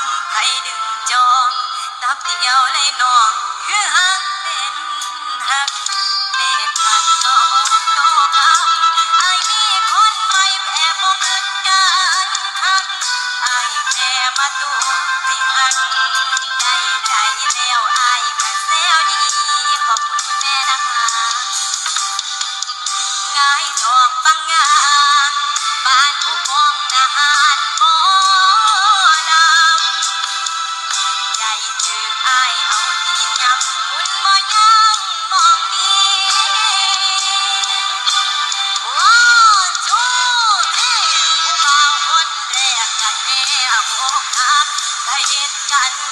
ำไผดึงจอง ตับเดียวเลยน้อง คือหักเป็นหักเล่นพันต่อโตพังไอ้มีคนไหม่แบบบ่เงินการทักไอ้แค่มาตูให้หักได้ใจแล้วไอ้กะแซวนี้ขอบคุณแม่นะคะง่ายทองปังง่าย Kaan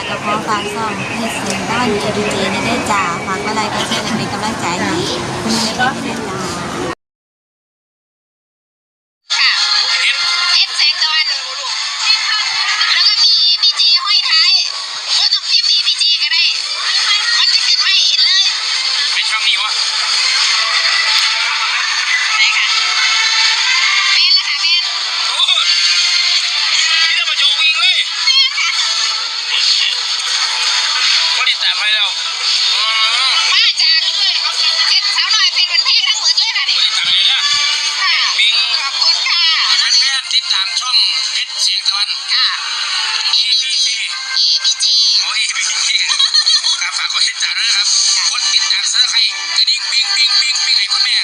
ากกับพ่อฟังซ่อมให้เสียงด้านดีดีในได้จ่าฟังอะไรก็ช่วยกันกำลังใจให้คุณแม่ก็เสียได้ EPG โอ้ยพี่พี่ครับฝากกดติดตามด้วยนะครับกดติดตามเสื้อใครกระดิ่งปิ้งปิ้งปิ้งปิ้งไงคุณแม่